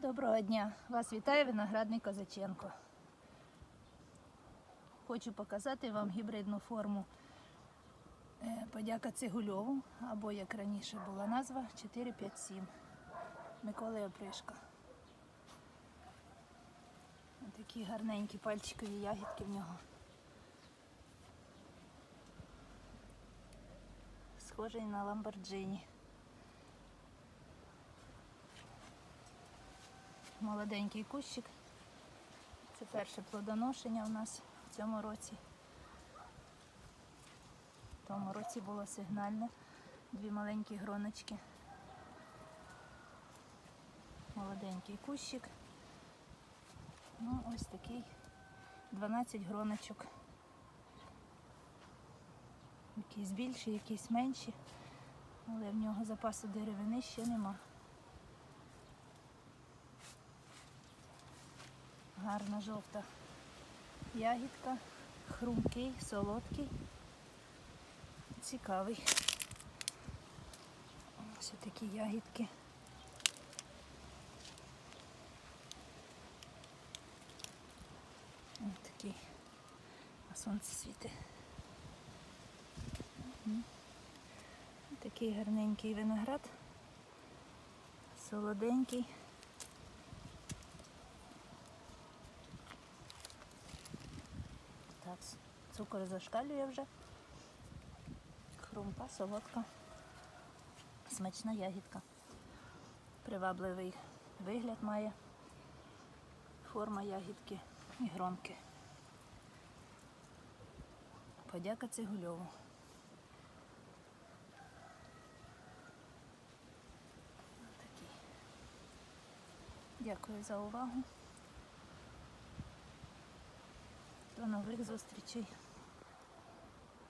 Доброго дня! Вас вітає виноградний Козаченко. Хочу показати вам гібридну форму е, подяка Цигульову, або як раніше була назва 457 Миколи Опришка. Такі гарненькі пальчикові ягідки в нього. Схожий на Ламборджині. Молоденький кущик. Це перше плодоношення у нас в цьому році. В тому році було сигнальне, дві маленькі гроночки. Молоденький кущик. Ну, ось такий 12 гроночок. Якісь більші, якісь менші, але в нього запасу деревини ще нема. Гарна жовта ягідка, хрумкий, солодкий, цікавий. Ось такі ягідки. Ось такий на сонце світить. Мгм. Такий гарненький виноград, солоденький. Так, цукор зашкалює вже. Хрумка, солодка, смачна ягідка. Привабливий вигляд має. Форма ягідки і гронки. Подяка Цигульову. Дякую за увагу. Нових зустрічей.